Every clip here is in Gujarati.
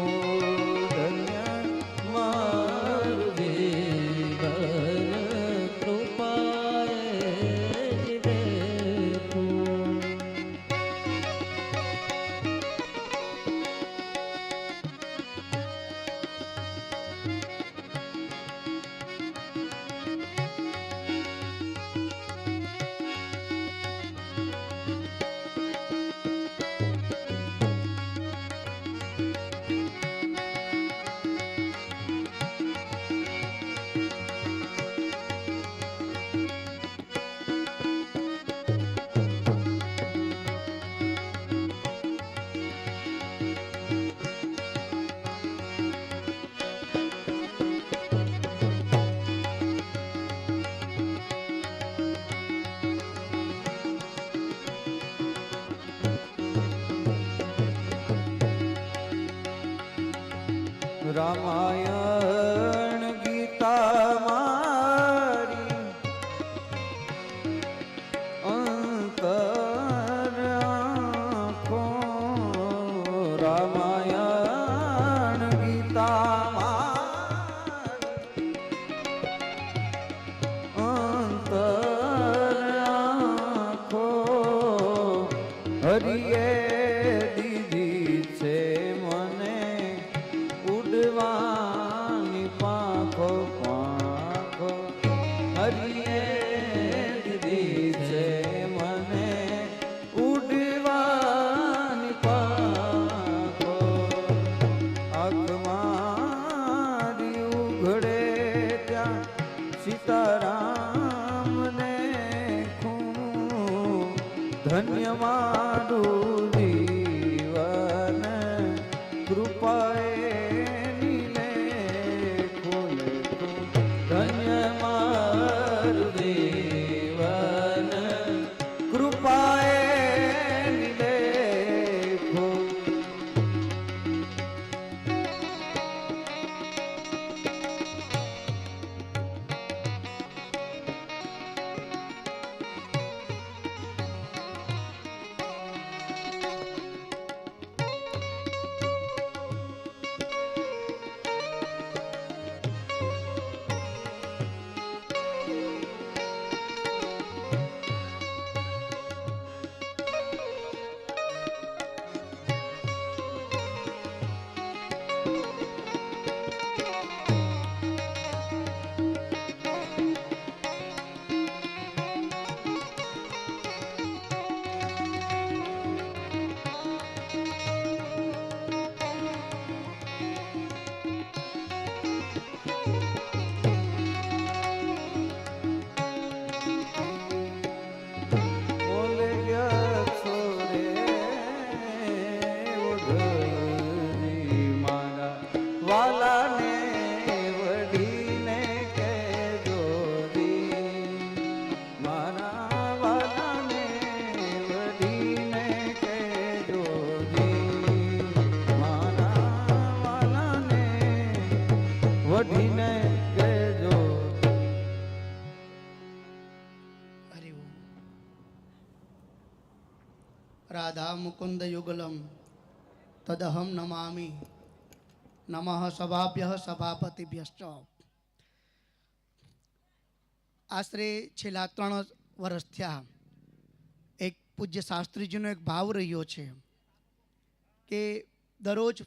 গো રામાયણ हरी તદહમ નમામી નમઃ સભાભ્ય સભાપતિભ્યશ્ચ આશરે છેલ્લા ત્રણ વર્ષ થયા એક પૂજ્ય શાસ્ત્રીજીનો એક ભાવ રહ્યો છે કે દરરોજ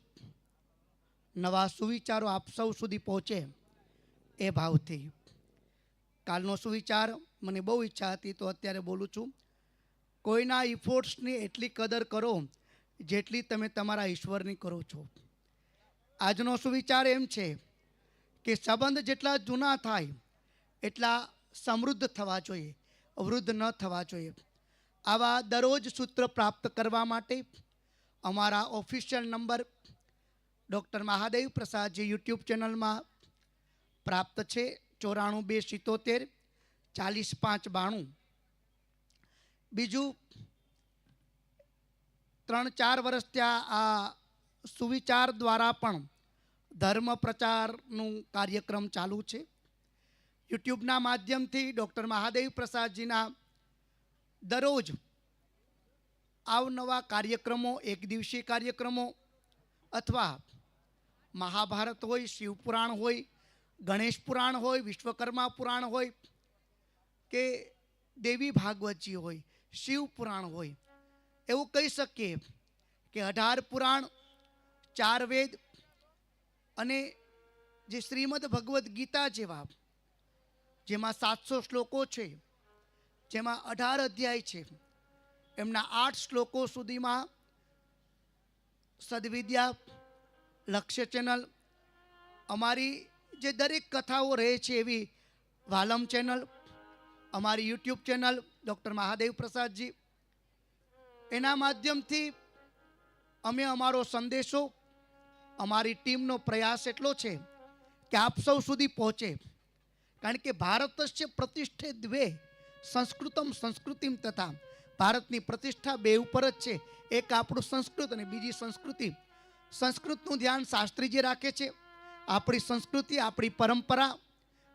નવા સુવિચારો આપ સૌ સુધી પહોંચે એ ભાવથી કાલનો સુવિચાર મને બહુ ઈચ્છા હતી તો અત્યારે બોલું છું કોઈના ઇફોર્ટ્સની એટલી કદર કરો જેટલી તમે તમારા ઈશ્વરની કરો છો. આજનો સુવિચાર એમ છે કે સંબંધ જેટલા જૂના થાય, એટલા સમૃદ્ધ થવા જોઈએ, વૃદ્ધ ન થવા જોઈએ. આવા દરરોજ સૂત્ર પ્રાપ્ત કરવા માટે અમારા official number doctor Mahadev Prasadji YouTube ચેનલમાં પ્રાપ્ત છે ચોરાણું બે સિત્તોતેર ચાલીસ પાંચ બાણું. બીજું ત્રણ ચાર વર્ષ ત્યાં આ સુવિચાર દ્વારા પણ ધર્મ પ્રચારનું કાર્યક્રમ ચાલુ છે. યુટ્યુબના માધ્યમથી ડૉક્ટર મહાદેવ પ્રસાદજીના દરરોજ આવનવા કાર્યક્રમો, એક દિવસીય કાર્યક્રમો અથવા મહાભારત હોય શિવપુરાણ હોય, ગણેશ પુરાણ હોય, વિશ્વકર્મા પુરાણ હોય કે દેવી ભાગવતજી હોય, શિવ પુરાણ હોય એવું કહી શકીએ કે અઢાર પુરાણ, ચાર વેદ અને જે શ્રીમદ ભગવદ્ ગીતા જેવા, જેમાં સાતસો શ્લોકો છે, જેમાં અઢાર અધ્યાય છે, એમના આઠ શ્લોકો સુધીમાં સદવિદ્યા, લક્ષ્ય ચેનલ, અમારી જે દરેક કથાઓ રહે છે એવી વાલમ ચેનલ, અમારી YouTube channel doctor Mahadev Prasadji એના માધ્યમથી અમે અમારો સંદેશો, અમારી ટીમનો પ્રયાસ એટલો છે કે આપ સૌ સુધી પહોંચે. કારણ કે ભારત છે પ્રતિષ્ઠે દ્વે સંસ્કૃતમ સંસ્કૃતિમ તથા ભારતની પ્રતિષ્ઠા બે ઉપર જ છે. એક આપણું સંસ્કૃત અને બીજી સંસ્કૃતિ. સંસ્કૃતનું ધ્યાન શાસ્ત્રીજી રાખે છે. આપણી સંસ્કૃતિ, આપણી પરંપરા,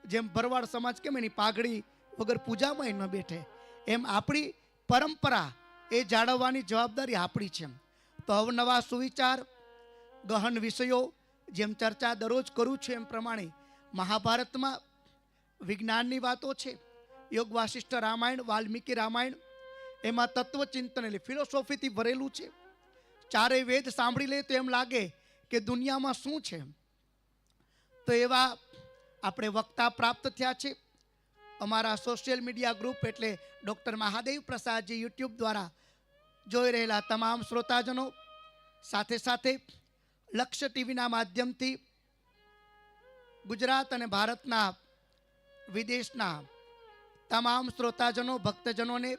જેમ ભરવાડ સમાજ કેમ એની પાઘડી વગર પૂજામાં ન બેઠે. એમ આપણી પરંપરા એ જાળવવાની જવાબદારી આપણી છે તો અવનવા સુવિચાર, ગહન વિષયો જેમ ચર્ચા દરરોજ કરું છું એમ પ્રમાણે મહાભારતમાં વિજ્ઞાનની વાતો છે, યોગ વાસિષ્ઠ રામાયણ, વાલ્મીકી રામાયણ, એમાં તત્વચિંતન એટલે ફિલોસોફીથી ભરેલું છે. ચારેય વેદ સાંભળી લે તો એમ લાગે કે દુનિયામાં શું છે તો એવા આપણે વક્તા પ્રાપ્ત થયા છે. અમારા સોશિયલ મીડિયા ગ્રુપ એટલે ડૉક્ટર મહાદેવ પ્રસાદજી યુટ્યુબ દ્વારા જોઈ રહેલા તમામ શ્રોતાજનો, સાથે સાથે લક્ષ્ય ટીવીના માધ્યમથી ગુજરાત અને ભારતના વિદેશના તમામ શ્રોતાજનો, ભક્તજનોને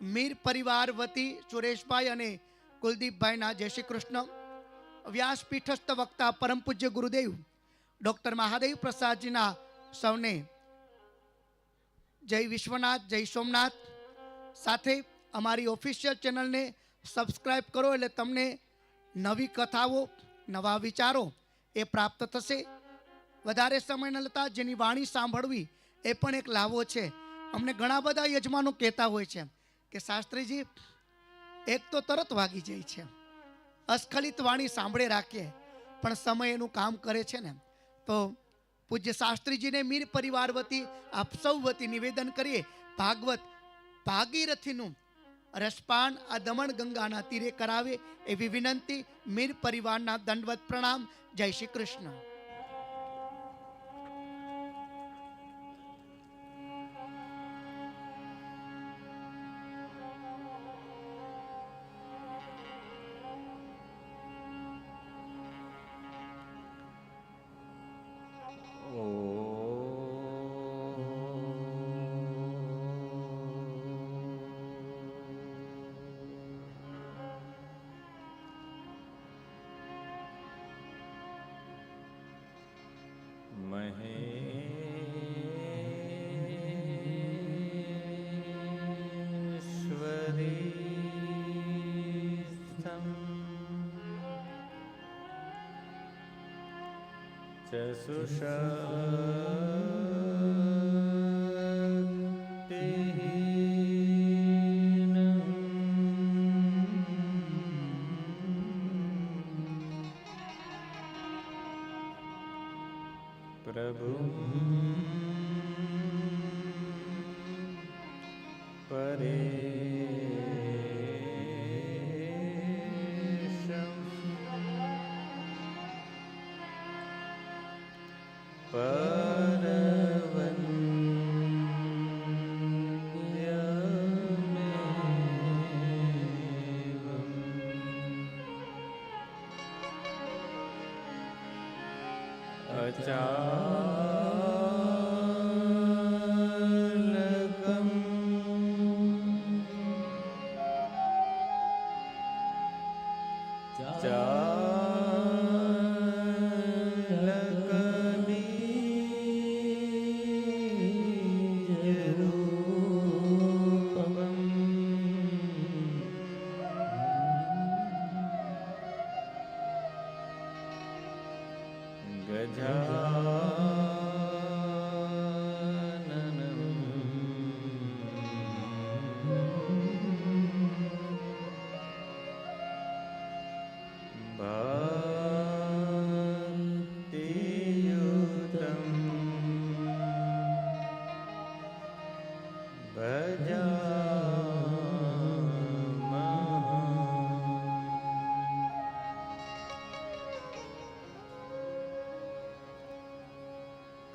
મીર પરિવાર વતી સુરેશભાઈ અને કુલદીપભાઈના જય શ્રી કૃષ્ણ. વ્યાસપીઠસ્થ વક્તા પરમ પૂજ્ય ગુરુદેવ ડૉક્ટર મહાદેવ પ્રસાદજીના સૌને જય વિશ્વનાથ, જય સોમનાથ. સાથે અમારી ઓફિશિયલ ચેનલને સબસ્ક્રાઈબ કરો એટલે તમને નવી કથાઓ, નવા વિચારો એ પ્રાપ્ત થશે. વધારે સમય ન લેતા જેની વાણી સાંભળવી એ પણ એક લાવો છે. અમને ઘણા બધા યજમાનો કહેતા હોય છે કે, શાસ્ત્રીજી, એક તો તરત વાગી જાય છે. અસ્ખલિત વાણી સાંભળે રાખીએ પણ સમય એનું કામ કરે છે ને. તો પૂજ્ય શાસ્ત્રીજીને મીર પરિવાર વતી આપ સૌ વતી નિવેદન કરીએ. ભાગવત ભાગીરથીનું રસપાન આ દમણ ગંગાના તીરે કરાવે એવી વિનંતી મીર પરિવારના દંડવત પ્રણામ. જય શ્રી કૃષ્ણ. चक्षुषक्तिहीनम् प्रभु। परे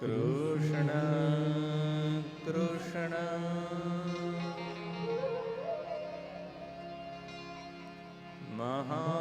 કૃષ્ણ કૃષ્ણ. મહા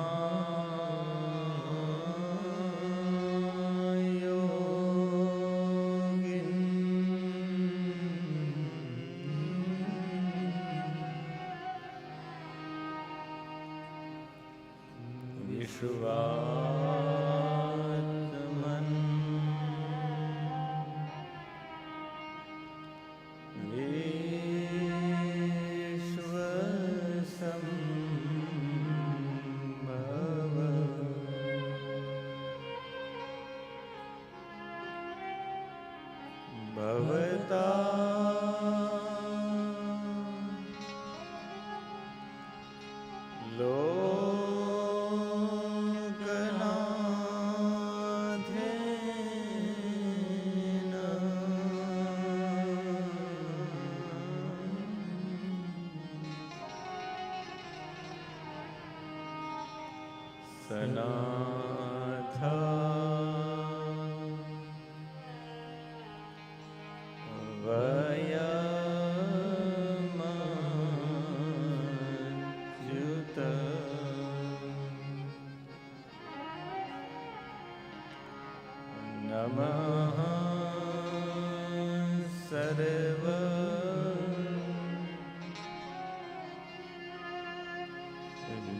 Santa.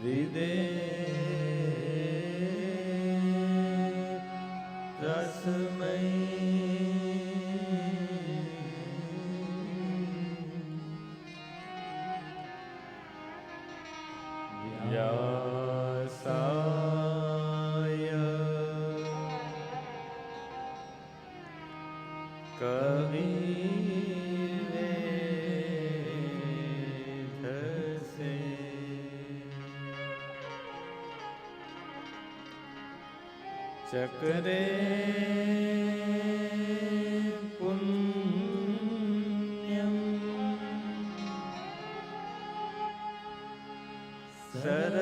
de चक्रे पुण्यम् सर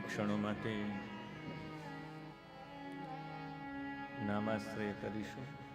થોડી ક્ષણો માટે નામાશ્રય કરીશું.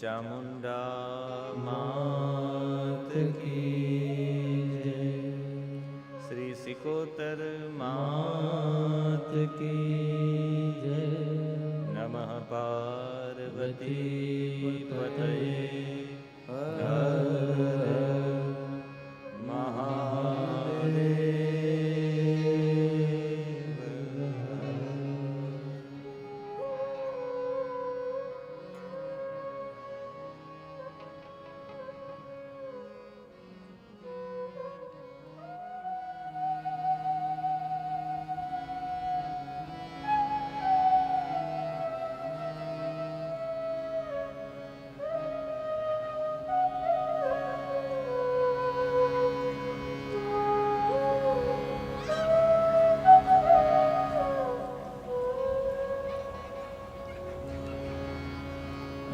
ચામુંડા માત કી જય. શ્રી સિકોતર માત કી જય નમઃ પાર્વતી પતયે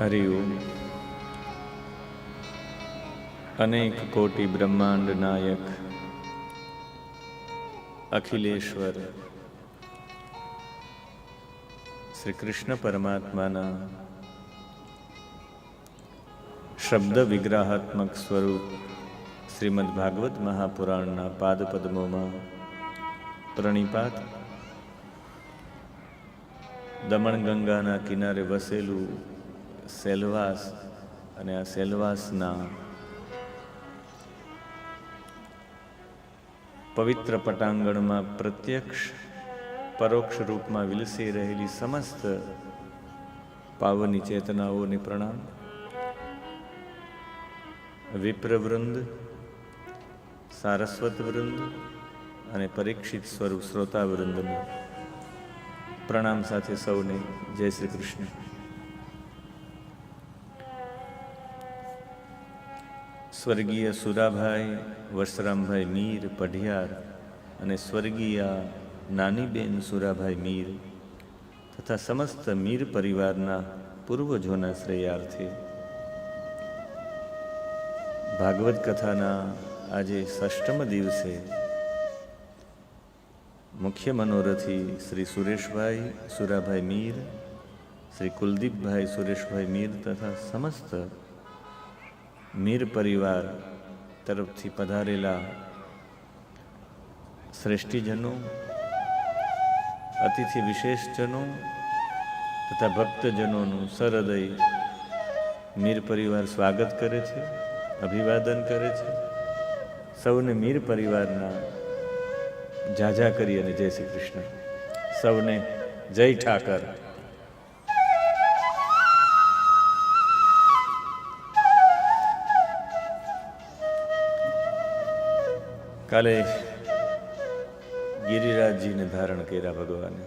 હરિઓમ અનેક કોટી બ્રહ્માંડ નાયક, અખિલેશ્વર. શ્રી કૃષ્ણ પરમાત્માના શબ્દ વિગ્રહાત્મક સ્વરૂપ શ્રીમદ ભાગવત મહાપુરાણના પાદપદ્મોમાં પ્રણિપાત. દમણગંગાના કિનારે વસેલું સેલવાસ અને આ સેલવાસના પવિત્ર પટાંગણમાં પ્રત્યક્ષ, પરોક્ષ રૂપમાં વિલસી રહેલી સમસ્ત પાવની ચેતનાઓને પ્રણામ. વિપ્રવૃંદ સારસ્વત વૃંદ અને પરીક્ષિત સ્વરૂપ શ્રોતાવૃંદને પ્રણામ સાથે સૌને જય શ્રી કૃષ્ણ. સ્વર્ગીય સુરાભાઈ વસરામભાઈ મીર, પઢિયાર અને સ્વર્ગીય નાનીબેન સુરાભાઈ મીર તથા સમસ્ત મીર પરિવારના પૂર્વજોના શ્રેયાર્થે ભાગવત કથાના આજે ષષ્ટમ દિવસે મુખ્ય મનોરથી શ્રી સુરેશભાઈ સુરાભાઈ મીર, શ્રી કુલદીપભાઈ સુરેશભાઈ મીર તથા સમસ્ત મીર પરિવાર તરફથી પધારેલા શ્રેષ્ઠીજનો, અતિથિ વિશેષજનો તથા ભક્તજનોનું સરહૃદય મીર પરિવાર સ્વાગત કરે છે, અભિવાદન કરે છે. સૌને મીર પરિવારના જાજા કરી અને જય શ્રી કૃષ્ણ. સૌને જય ઠાકર. કાલે ગિરિરાજજીને ધારણ કર્યા ભગવાને.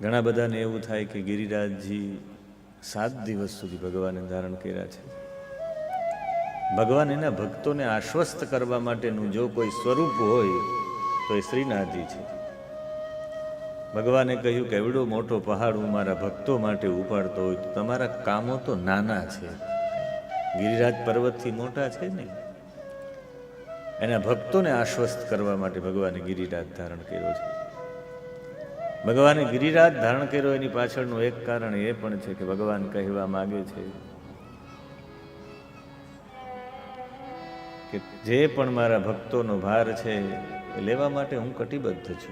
ઘણા બધાને એવું થાય કે ગિરિરાજજી સાત દિવસ સુધી ભગવાને ધારણ કર્યા છે. ભગવાન એના ભક્તોને આશ્વસ્ત કરવા માટેનું જો કોઈ સ્વરૂપ હોય, તો એ શ્રીનાથજી છે. ભગવાને કહ્યું કે એવડો મોટો પહાડ હું મારા ભક્તો માટે ઉપાડતો હોય તો તમારા કામો તો નાના છે. ગિરિરાજ પર્વતથી મોટા છે ને? એના ભક્તોને આશ્વસ્ત કરવા માટે ભગવાને ગિરિરાજ ધારણ કર્યો છે. ભગવાને ગિરિરાજ ધારણ કર્યો, એની પાછળનું એક કારણ એ પણ છે કે ભગવાન કહેવા માગે છે કે જે પણ મારા ભક્તોનો ભાર છે એ લેવા માટે હું કટિબદ્ધ છું.